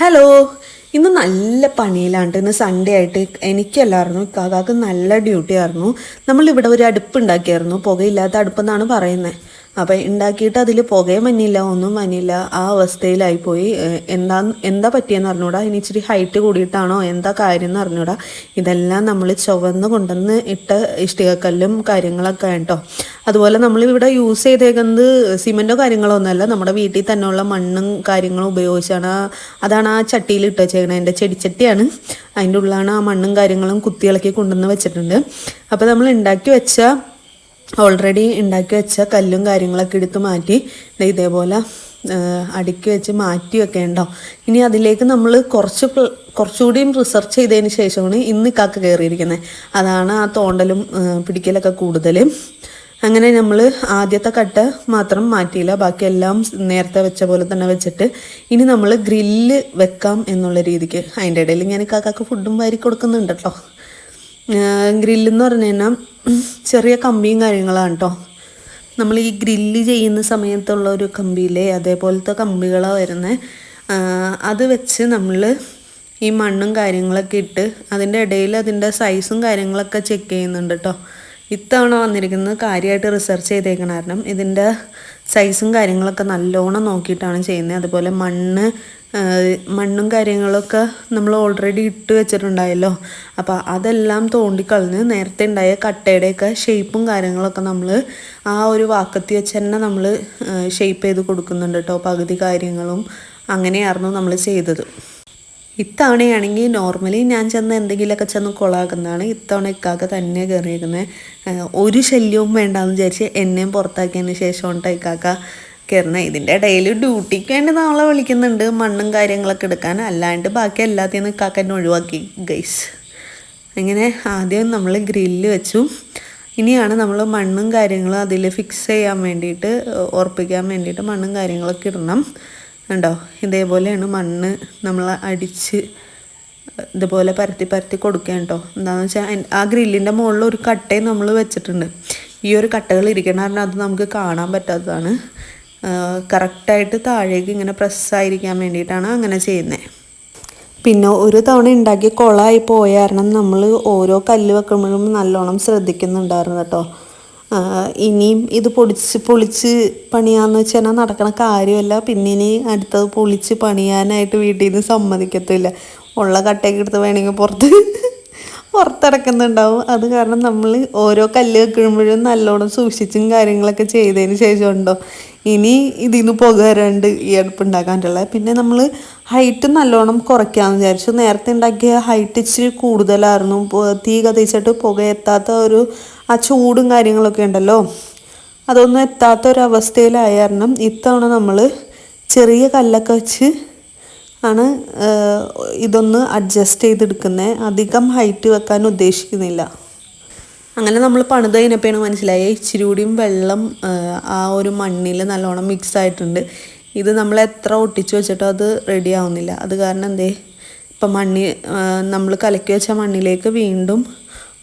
Hello ഇന്ന് നല്ല പണിയിലാണ്ട് ഇന്ന് സൺഡേ ആയിട്ട് എനിക്കല്ലായിരുന്നു ഇക്കാക്കാക്ക് നല്ല ഡ്യൂട്ടി ആയിരുന്നു നമ്മളിവിടെ ഒരു അടുപ്പ് ഉണ്ടാക്കിയായിരുന്നു പുകയില്ലാത്ത അടുപ്പെന്നാണ് പറയുന്നത് അപ്പം ഉണ്ടാക്കിയിട്ട് അതിൽ പുകയും മഞ്ഞില്ല ഒന്നും മഞ്ഞില്ല ആ അവസ്ഥയിലായിപ്പോയി എന്താ എന്താ പറ്റിയെന്ന് അറിഞ്ഞൂടാ? ഇനി ഇച്ചിരി ഹൈറ്റ് കൂടിയിട്ടാണോ? എന്താ കാര്യം എന്ന് അറിഞ്ഞൂടാ? ഇതെല്ലാം നമ്മൾ ചുവന്ന് കൊണ്ടുവന്ന് ഇട്ട ഇഷ്ടികക്കല്ലും കാര്യങ്ങളൊക്കെ കേട്ടോ അതുപോലെ നമ്മൾ ഇവിടെ യൂസ് ചെയ്തേക്കുന്നത് സിമെന്റോ കാര്യങ്ങളോ ഒന്നുമല്ല. നമ്മുടെ വീട്ടിൽ തന്നെയുള്ള മണ്ണും കാര്യങ്ങളും ഉപയോഗിച്ചാണ് അതാണ് ആ ചട്ടിയിൽ ഇട്ട് വെച്ചേക്കണത് എന്റെ ചെടിച്ചട്ടിയാണ്. അതിന്റെ ഉള്ളിലാണ് ആ മണ്ണും കാര്യങ്ങളും കുത്തിയിളക്കി കൊണ്ടുവന്ന് വെച്ചിട്ടുണ്ട്. അപ്പോൾ നമ്മൾ ഉണ്ടാക്കി വെച്ച ഓൾറെഡി ഉണ്ടാക്കി വെച്ച കല്ലും കാര്യങ്ങളൊക്കെ എടുത്ത് മാറ്റി ഇതേപോലെ അടുക്കി വെച്ച് മാറ്റി വെക്കേണ്ടോ ഇനി അതിലേക്ക് നമ്മൾ കുറച്ച് കുറച്ചുകൂടി കുറച്ചുകൂടിയും റിസർച്ച് ചെയ്തതിന് ശേഷമാണ് ഇന്ന് കാക്ക കയറിയിരിക്കുന്നത് അതാണ് ആ തോണ്ടലും പിടിക്കലൊക്കെ കൂടുതൽ അങ്ങനെ നമ്മൾ ആദ്യത്തെ കട്ട് മാത്രം മാറ്റിയില്ല ബാക്കിയെല്ലാം നേരത്തെ വെച്ച പോലെ തന്നെ വെച്ചിട്ട് ഇനി നമ്മൾ ഗ്രില്ല് വെക്കാം എന്നുള്ള രീതിക്ക്. അതിന്റെ ഇടയിൽ ഞാൻ കാക്കാക്ക് ഫുഡും വാരി കൊടുക്കുന്നുണ്ട് കേട്ടോ ഗ്രില്ലെന്ന് പറഞ്ഞു കഴിഞ്ഞാൽ ചെറിയ കമ്പിയും കാര്യങ്ങളാണ് കേട്ടോ നമ്മൾ ഈ ഗ്രില്ല് ചെയ്യുന്ന സമയത്തുള്ള ഒരു കമ്പിയിലെ അതേപോലത്തെ കമ്പികളാണ് വരുന്നത് അത് വെച്ച് നമ്മൾ ഈ മണ്ണും കാര്യങ്ങളൊക്കെ ഇട്ട് അതിന്റെ ഇടയിൽ അതിന്റെ സൈസും കാര്യങ്ങളൊക്കെ ചെക്ക് ചെയ്യുന്നുണ്ട് കേട്ടോ ഇത്തവണ വന്നിരിക്കുന്നത് കാര്യമായിട്ട് റിസർച്ച് ചെയ്തേക്കണ കാരണം ഇതിന്റെ സൈസും കാര്യങ്ങളൊക്കെ നല്ലോണം നോക്കിയിട്ടാണ് ചെയ്യുന്നത്. അതുപോലെ മണ്ണ് മണ്ണും കാര്യങ്ങളൊക്കെ നമ്മൾ ഓൾറെഡി ഇട്ട് വെച്ചിട്ടുണ്ടായല്ലോ. അപ്പോൾ അതെല്ലാം തോണ്ടിക്കളഞ്ഞ് നേരത്തെ ഉണ്ടായ കട്ടയുടെയൊക്കെ ഷേപ്പും കാര്യങ്ങളൊക്കെ നമ്മൾ ആ ഒരു വാക്കത്തി വെച്ച് തന്നെ നമ്മൾ ഷേപ്പ് ചെയ്ത് കൊടുക്കുന്നുണ്ട് കേട്ടോ പകുതി കാര്യങ്ങളും അങ്ങനെയായിരുന്നു നമ്മൾ ചെയ്തത്. ഇത്തവണയാണെങ്കിൽ നോർമലി ഞാൻ ചെന്ന് എന്തെങ്കിലുമൊക്കെ ചെന്ന് കൊളാക്കുന്നതാണ്. ഇത്തവണ ഇക്കാക്ക തന്നെ കയറിയിരിക്കുന്നത് ഒരു ശല്യവും വേണ്ടാന്ന് വിചാരിച്ച് എന്നെയും പുറത്താക്കിയതിന് ശേഷം ഇക്കാക്ക കയറുന്നത് ഇതിന്റെ ഇടയിൽ ഡ്യൂട്ടിക്ക് വേണ്ടി നമ്മളെ വിളിക്കുന്നുണ്ട്. മണ്ണും കാര്യങ്ങളൊക്കെ എടുക്കാൻ. അല്ലാണ്ട് ബാക്കി എല്ലാത്തിൽ ഇക്കാക്ക എന്നെ ഒഴിവാക്കി ഗൈസ് അങ്ങനെ ആദ്യം നമ്മൾ ഗ്രില്ല് വെച്ചു. ഇനിയാണ് നമ്മൾ മണ്ണും കാര്യങ്ങളും അതിൽ ഫിക്സ് ചെയ്യാൻ വേണ്ടിയിട്ട് ഉറപ്പിക്കാൻ വേണ്ടിയിട്ട് മണ്ണും കാര്യങ്ങളൊക്കെ ഇടണം. കണ്ടോ? ഇതേപോലെയാണ് മണ്ണ് നമ്മൾ അടിച്ച് ഇതുപോലെ പരത്തി പരത്തി കൊടുക്കുക കേട്ടോ. എന്താണെന്ന് വെച്ചാൽ ആ ഗ്രില്ലിന്റെ മുകളിൽ ഒരു കട്ടയും നമ്മൾ വെച്ചിട്ടുണ്ട്. ഈ ഒരു കട്ടകൾ ഇരിക്കണം കാരണം അത് നമുക്ക് കാണാൻ പറ്റാത്തതാണ്. കറക്റ്റായിട്ട് താഴേക്ക് ഇങ്ങനെ പ്രസ്സായിരിക്കാൻ വേണ്ടിയിട്ടാണ് അങ്ങനെ ചെയ്യുന്നത് പിന്നെ ഒരു തവണ ഉണ്ടാക്കി കുളമായി പോയ കാരണം നമ്മൾ ഓരോ കല്ല് വെക്കുമ്പോഴും നല്ലോണം ശ്രദ്ധിക്കുന്നുണ്ടായിരുന്നു കേട്ടോ. ഇനിയും ഇത് പൊടിച്ച് പൊളിച്ച് പണിയാന്ന് വെച്ചാൽ നടക്കണ കാര്യമല്ല. പിന്നെ ഇനി അടുത്തത് പൊളിച്ച് പണിയാനായിട്ട് വീട്ടിൽ നിന്ന് സമ്മതിക്കത്തില്ല. ഉള്ള കട്ടയൊക്കെ എടുത്ത് വേണമെങ്കിൽ പുറത്ത് പുറത്തിറക്കുന്നുണ്ടാവും. അത് കാരണം നമ്മൾ ഓരോ കല്ല് വെക്കുമ്പോഴും നല്ലോണം സൂക്ഷിച്ചും കാര്യങ്ങളൊക്കെ ചെയ്തതിന് ശേഷം ഉണ്ടോ ഇനി ഇതിന്ന് പുക വരാണ്ട് ഈ അടുപ്പ് പിന്നെ നമ്മൾ ഹൈറ്റ് നല്ലോണം കുറയ്ക്കാമെന്ന് വിചാരിച്ചു. നേരത്തെ ഉണ്ടാക്കിയ ഹൈറ്റ് ഇച്ചിരി കൂടുതലായിരുന്നു. തീ കത്തിച്ചിട്ട് പുക എത്താത്ത ഒരു ആ ചൂടും കാര്യങ്ങളൊക്കെ ഉണ്ടല്ലോ. അതൊന്നും എത്താത്ത ഒരു അവസ്ഥയിലായ കാരണം ഇത്തവണ നമ്മൾ ചെറിയ കല്ലൊക്കെ വെച്ച് ആണ് ഇതൊന്ന് അഡ്ജസ്റ്റ് ചെയ്തെടുക്കുന്നത് അധികം ഹൈറ്റ് വെക്കാൻ ഉദ്ദേശിക്കുന്നില്ല. അങ്ങനെ നമ്മൾ പണിത് കഴിഞ്ഞപ്പോഴാണ് മനസ്സിലായത് ഇച്ചിരി കൂടിയും വെള്ളം ആ ഒരു മണ്ണിൽ നല്ലോണം മിക്സ് ആയിട്ടുണ്ട്. ഇത് നമ്മൾ എത്ര ഒട്ടിച്ചു വെച്ചിട്ടോ അത് റെഡി ആവുന്നില്ല. അത് കാരണം എന്തേ ഇപ്പം മണ്ണി നമ്മൾ കലക്കി വെച്ച മണ്ണിലേക്ക് വീണ്ടും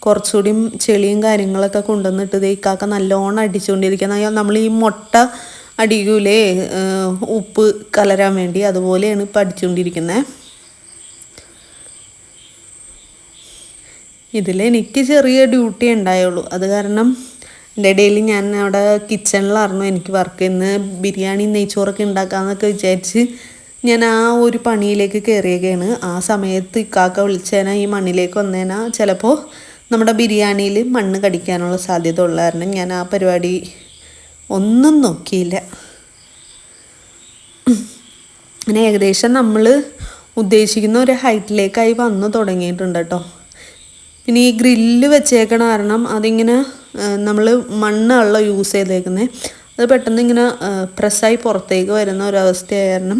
കുറച്ചുകൂടിയും ചെളിയും കാര്യങ്ങളൊക്കെ കൊണ്ടുവന്നിട്ട് ദേ ഇക്കാക്ക നല്ലോണം അടിച്ചുകൊണ്ടിരിക്കുന്ന നമ്മൾ ഈ മുട്ട അടിക്കൂലേ? ഉപ്പ് കലരാൻ വേണ്ടി അതുപോലെയാണ് ഇപ്പം അടിച്ചുകൊണ്ടിരിക്കുന്നത് ഇതിൽ എനിക്ക് ചെറിയ ഡ്യൂട്ടി ഉണ്ടായുള്ളൂ. അത് കാരണം എന്റെ ഇടയിൽ ഞാൻ അവിടെ കിച്ചണിലായിരുന്നു. എനിക്ക് വർക്ക് ചെയ്യുന്നത് ബിരിയാണി നെയ്ച്ചോറൊക്കെ ഉണ്ടാക്കാമെന്നൊക്കെ വിചാരിച്ച് ഞാൻ ആ ഒരു പണിയിലേക്ക് കയറിയൊക്കെയാണ് ആ സമയത്ത് ഇക്കാക്ക വിളിച്ചേനാ ഈ മണ്ണിലേക്ക് വന്നേനാ. ചിലപ്പോൾ നമ്മുടെ ബിരിയാണിയിൽ മണ്ണ് കടിക്കാനുള്ള സാധ്യത ഉള്ള കാരണം ഞാൻ ആ പരിപാടി ഒന്നും നോക്കിയില്ല. അങ്ങനെ ഏകദേശം നമ്മൾ ഉദ്ദേശിക്കുന്ന ഒരു ഹൈറ്റിലേക്കായി വന്നു തുടങ്ങിയിട്ടുണ്ട് കേട്ടോ. പിന്നെ ഈ ഗ്രില്ല് വെച്ചേക്കണ കാരണം അതിങ്ങനെ നമ്മൾ മണ്ണുള്ള യൂസ് ചെയ്തേക്കുന്നത് അത് പെട്ടെന്ന് ഇങ്ങനെ പ്രസ്സായി പുറത്തേക്ക് വരുന്ന ഒരവസ്ഥയായ കാരണം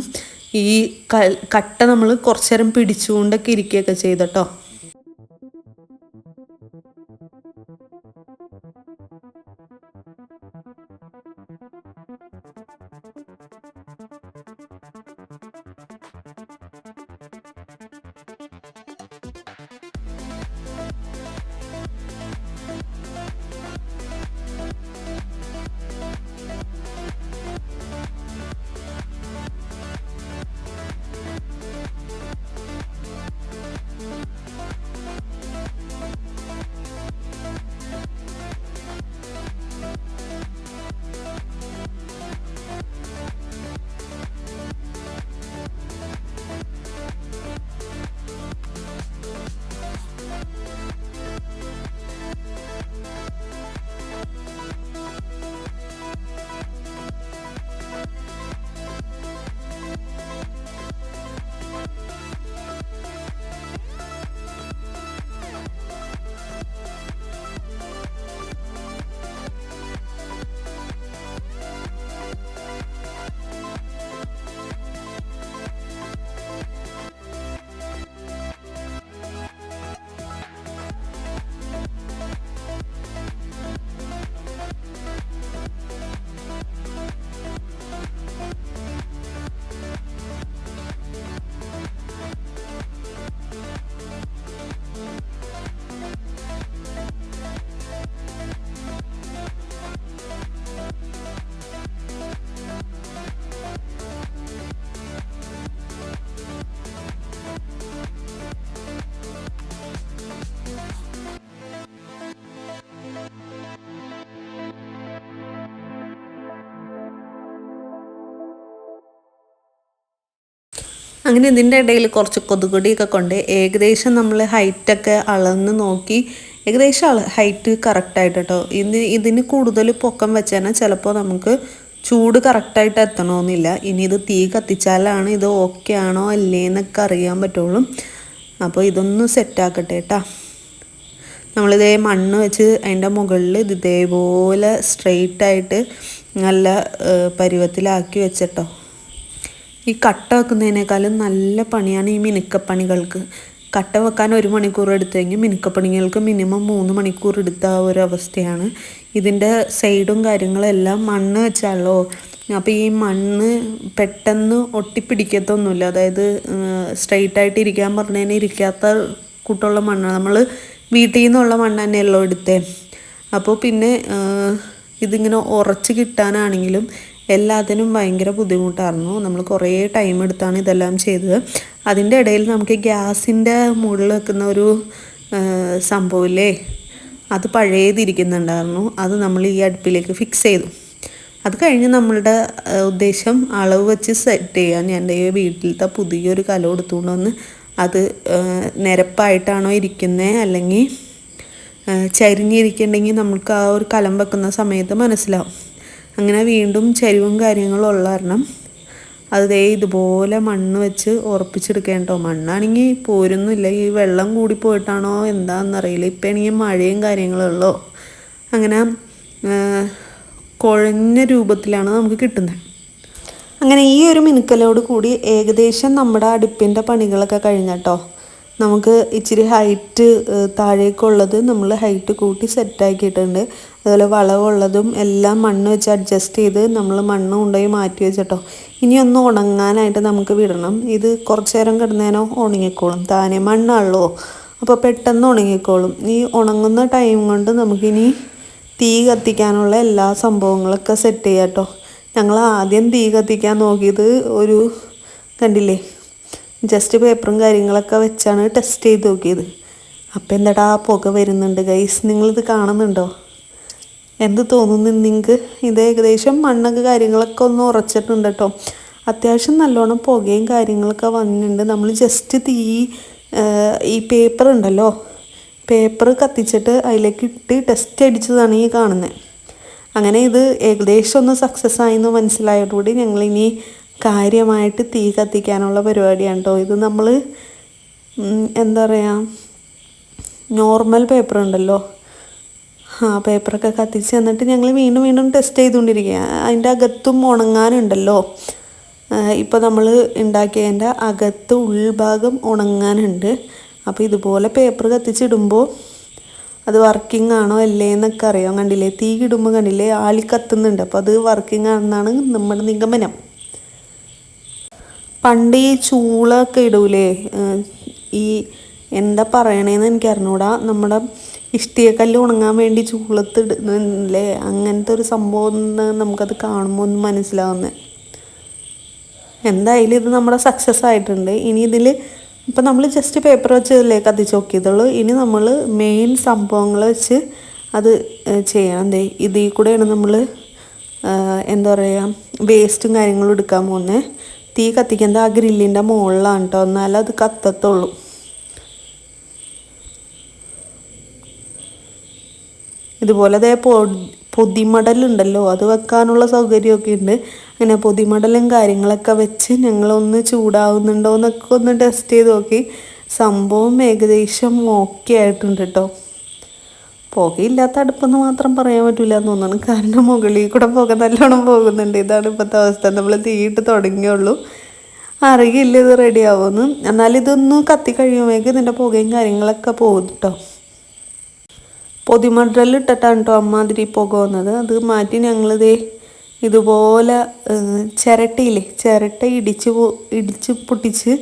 ഈ കട്ട നമ്മൾ കുറച്ചു നേരം പിടിച്ചുകൊണ്ടൊക്കെ ഇരിക്കുകയൊക്കെ ചെയ്തട്ടോ അങ്ങനെ ഇതിന്റെ ഇടയിൽ കുറച്ച് കൊതുകൊടിയൊക്കെ കൊണ്ട് ഏകദേശം നമ്മൾ ഹൈറ്റൊക്കെ അളന്ന് നോക്കി ഏകദേശം ഹൈറ്റ് കറക്റ്റായിട്ട് കേട്ടോ ഇത് ഇതിന് കൂടുതൽ പൊക്കം വെച്ചാൽ ചിലപ്പോൾ നമുക്ക് ചൂട് കറക്റ്റായിട്ട് എത്തണമെന്നില്ല ഇനി ഇത് തീ കത്തിച്ചാലാണ് ഇത് ഓക്കെ ആണോ അല്ലേ എന്നൊക്കെ അറിയാൻ പറ്റുള്ളൂ. അപ്പോൾ ഇതൊന്ന് സെറ്റാക്കട്ടെ കേട്ടോ നമ്മളിതേ മണ്ണ് വെച്ച് അതിന്റെ മുകളിൽ ഇത് ഇതേപോലെ സ്ട്രെയിറ്റ് ആയിട്ട് നല്ല പരുവത്തിലാക്കി വെച്ചിട്ടോ. ഈ കട്ട വെക്കുന്നതിനേക്കാളും നല്ല പണിയാണ് ഈ മിനുക്കപ്പണികൾക്ക്. കട്ട വെക്കാൻ ഒരു മണിക്കൂർ എടുത്തെങ്കിൽ മിനുക്കപ്പണികൾക്ക് മിനിമം മൂന്ന് മണിക്കൂർ എടുത്ത ഒരു അവസ്ഥയാണ്. ഇതിന്റെ സൈഡും കാര്യങ്ങളെല്ലാം മണ്ണ് വെച്ചാലോ അപ്പോൾ ഈ മണ്ണ് പെട്ടെന്ന് ഒട്ടിപ്പിടിക്കത്തൊന്നുമില്ല. അതായത് സ്ട്രെയിറ്റ് ആയിട്ട് ഇരിക്കാൻ പറഞ്ഞതിന് ഇരിക്കാത്ത കൂട്ടുള്ള മണ്ണാണ്. നമ്മൾ വീട്ടിൽ നിന്നുള്ള മണ്ണ് തന്നെയല്ലോ എടുത്തേ. അപ്പോൾ പിന്നെ ഇതിങ്ങനെ ഉറച്ച് കിട്ടാനാണെങ്കിലും എല്ലാത്തിനും ഭയങ്കര ബുദ്ധിമുട്ടായിരുന്നു. നമ്മൾ കുറേ ടൈം എടുത്താണ് ഇതെല്ലാം ചെയ്തത്. അതിന്റെ ഇടയിൽ നമുക്ക് ഗ്യാസിന്റെ മുകളിൽ വെക്കുന്ന ഒരു സംഭവമില്ലേ? അത് പഴയതിരിക്കുന്നുണ്ടായിരുന്നു. അത് നമ്മൾ ഈ അടുപ്പിലേക്ക് ഫിക്സ് ചെയ്തു. അത് കഴിഞ്ഞ് നമ്മളുടെ ഉദ്ദേശം അളവ് വെച്ച് സെറ്റ് ചെയ്യാൻ എന്റെ വീട്ടിലത്തെ പുതിയൊരു കല കൊടുത്തുകൊണ്ട് വന്ന് അത് നിരപ്പായിട്ടാണോ ഇരിക്കുന്നത് അല്ലെങ്കിൽ ചരിഞ്ഞിരിക്കുന്നുണ്ടെങ്കിൽ നമുക്ക് ആ ഒരു കലം വെക്കുന്ന സമയത്ത് മനസ്സിലാവും. അങ്ങനെ വീണ്ടും ചരിവും കാര്യങ്ങളും ഉള്ള കാരണം അതേ ഇതുപോലെ മണ്ണ് വെച്ച് ഉറപ്പിച്ചെടുക്കേണ്ട കേട്ടോ. മണ്ണാണെങ്കിൽ പോരുന്നില്ല. ഈ വെള്ളം കൂടി പോയിട്ടാണോ എന്താണെന്നറിയില്ല ഇപ്പം ആണെങ്കിൽ മഴയും കാര്യങ്ങളും ഉള്ളോ. അങ്ങനെ കുഴഞ്ഞ രൂപത്തിലാണ് നമുക്ക് കിട്ടുന്നത്. അങ്ങനെ ഈ ഒരു മിനുക്കലോട് കൂടി ഏകദേശം നമ്മുടെ അടുപ്പിന്റെ പണികളൊക്കെ കഴിഞ്ഞ കഴിഞ്ഞട്ടോ നമുക്ക് ഇച്ചിരി ഹൈറ്റ് താഴേക്കുള്ളത് നമ്മൾ ഹൈറ്റ് കൂട്ടി സെറ്റാക്കിയിട്ടുണ്ട് അതുപോലെ വളവുള്ളതും എല്ലാം മണ്ണ് വെച്ച് അഡ്ജസ്റ്റ് ചെയ്ത് നമ്മൾ മണ്ണ് കൊണ്ടുപോയി മാറ്റി വെച്ചിട്ടോ. ഇനി ഒന്ന് ഉണങ്ങാനായിട്ട് നമുക്ക് വിടണം. ഇത് കുറച്ച് നേരം കിടന്നേനോ ഉണങ്ങിക്കോളും. താനെ മണ്ണാണല്ലോ. അപ്പോൾ പെട്ടെന്ന് ഉണങ്ങിക്കോളും. ഈ ഉണങ്ങുന്ന ടൈം കൊണ്ട് നമുക്കിനി തീ കത്തിക്കാനുള്ള എല്ലാ സംഭവങ്ങളൊക്കെ സെറ്റ് ചെയ്യാം കേട്ടോ ഞങ്ങൾ ആദ്യം തീ കത്തിക്കാൻ നോക്കിയത് ഒരു കണ്ടില്ലേ? ജസ്റ്റ് പേപ്പറും കാര്യങ്ങളൊക്കെ വെച്ചാണ് ടെസ്റ്റ് ചെയ്ത് നോക്കിയത്. അപ്പം എന്താടാ പുക വരുന്നുണ്ട് ഗൈസ് നിങ്ങളിത് കാണുന്നുണ്ടോ? എന്ത് തോന്നുന്നു നിങ്ങൾക്ക് ഇത് ഏകദേശം മണ്ണൊക്കെ കാര്യങ്ങളൊക്കെ ഒന്ന് ഉറച്ചിട്ടുണ്ട് കേട്ടോ അത്യാവശ്യം നല്ലോണം പുകയും കാര്യങ്ങളൊക്കെ വന്നിട്ടുണ്ട്. നമ്മൾ ജസ്റ്റ് തീ ഈ പേപ്പർ ഉണ്ടല്ലോ പേപ്പർ കത്തിച്ചിട്ട് അതിലേക്ക് ഇട്ട് ടെസ്റ്റ് അടിച്ചതാണ് ഈ കാണുന്നത് അങ്ങനെ ഇത് ഏകദേശം ഒന്ന് സക്സസ് ആയെന്ന് മനസ്സിലായതോടുകൂടി ഞങ്ങളിനി കാര്യമായിട്ട് തീ കത്തിക്കാനുള്ള പരിപാടിയാണ് കേട്ടോ ഇത് നമ്മൾ എന്താ പറയുക നോർമൽ പേപ്പർ ഉണ്ടല്ലോ. ആ പേപ്പറൊക്കെ കത്തിച്ച് തന്നിട്ട് ഞങ്ങൾ വീണ്ടും വീണ്ടും ടെസ്റ്റ് ചെയ്തുകൊണ്ടിരിക്കുക അതിന്റെ അകത്തും ഉണങ്ങാനുണ്ടല്ലോ. ഇപ്പോൾ നമ്മൾ ഉണ്ടാക്കിയതിന്റെ അകത്ത് ഉൾഭാഗം ഉണങ്ങാനുണ്ട്. അപ്പോൾ ഇതുപോലെ പേപ്പർ കത്തിച്ചിടുമ്പോൾ അത് വർക്കിംഗ് ആണോ അല്ലേ എന്നൊക്കെ അറിയാം. കണ്ടില്ലേ? തീ ഇടുമ്പോൾ കണ്ടില്ലേ? ആളി കത്തുന്നുണ്ട്. അപ്പോൾ അത് വർക്കിംഗ് ആണെന്നാണ് നമ്മുടെ നിഗമനം. പണ്ട് ഈ ചൂളൊക്കെ ഇടൂലേ? ഈ എന്താ പറയണേന്ന് എനിക്ക് അറിഞ്ഞൂടാ നമ്മുടെ ഇഷ്ടികക്കല്ല് ഉണങ്ങാൻ വേണ്ടി ചൂളത്ത് ഇടുന്നല്ലേ? അങ്ങനത്തെ ഒരു സംഭവം നമുക്കത് കാണുമ്പോൾ ഒന്ന് മനസ്സിലാവുന്നത് എന്തായാലും ഇത് നമ്മുടെ സക്സസ് ആയിട്ടുണ്ട്. ഇനി ഇതിൽ ഇപ്പം നമ്മൾ ജസ്റ്റ് പേപ്പർ വെച്ച് ഇതിലേക്ക് കത്തിച്ച് നോക്കിയതുള്ളൂ ഇനി നമ്മൾ മെയിൻ സംഭവങ്ങൾ വെച്ച് അത് ചെയ്യണം. ദേ ഇതിൽ കൂടെയാണ് നമ്മൾ എന്താ പറയുക വേസ്റ്റും കാര്യങ്ങളും എടുക്കാൻ പോകുന്നത് തീ കത്തിക്കുന്നത് ആ ഗ്രില്ലിന്റെ മുകളിലാണ് കേട്ടോ എന്നാലേ അത് കത്തത്തുള്ളൂ. ഇതുപോലെ അതേ പൊതിമടലുണ്ടല്ലോ. അത് വെക്കാനുള്ള സൗകര്യമൊക്കെ ഉണ്ട്. അങ്ങനെ പൊതിമടലും കാര്യങ്ങളൊക്കെ വെച്ച് ഞങ്ങളൊന്ന് ചൂടാവുന്നുണ്ടോ എന്നൊക്കെ ഒന്ന് ടെസ്റ്റ് ചെയ്ത് നോക്കി. സംഭവം ഏകദേശം ഓക്കെ ആയിട്ടുണ്ട് കേട്ടോ പുകയില്ലാത്ത അടുപ്പെന്ന് മാത്രം പറയാൻ പറ്റില്ല എന്ന് തോന്നുന്നു. കാരണം മുകളിൽ കൂടെ പുക നല്ലോണം പോകുന്നുണ്ട്. ഇതാണ് ഇപ്പോഴത്തെ അവസ്ഥ. നമ്മൾ തീയിട്ട് തുടങ്ങിയുള്ളൂ. അറിയില്ല ഇത് റെഡി ആവുമെന്ന് എന്നാലും ഇതൊന്ന് കത്തി കഴിയുമ്പോഴേക്കും ഇതിന്റെ പുകയും കാര്യങ്ങളൊക്കെ പോകും കേട്ടോ പൊതിമടൽ ഇട്ടിട്ടാണ് കേട്ടോ അമ്മാതിരി പുക വന്നത്. അത് മാറ്റി ഞങ്ങളിതേ ഇതുപോലെ ചിരട്ടയില്ലേ? ചിരട്ട ഇടിച്ച് ഇടിച്ച് പൊട്ടിച്ച്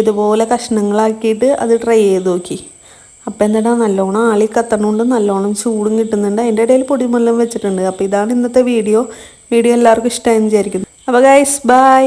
ഇതുപോലെ കഷ്ണങ്ങളാക്കിയിട്ട് അത് ട്രൈ ചെയ്ത് നോക്കി. അപ്പം എന്താ നല്ലോണം ആളി കത്തണോണ്ട് നല്ലോണം ചൂടും കിട്ടുന്നുണ്ട്. അതിന്റെ ഇടയിൽ പൊടിമുല്ലം വെച്ചിട്ടുണ്ട്. അപ്പോൾ ഇതാണ് ഇന്നത്തെ വീഡിയോ. വീഡിയോ എല്ലാവർക്കും ഇഷ്ടമായി വിചാരിക്കുന്നു. അപ്പോൾ ഗൈസ് ബൈ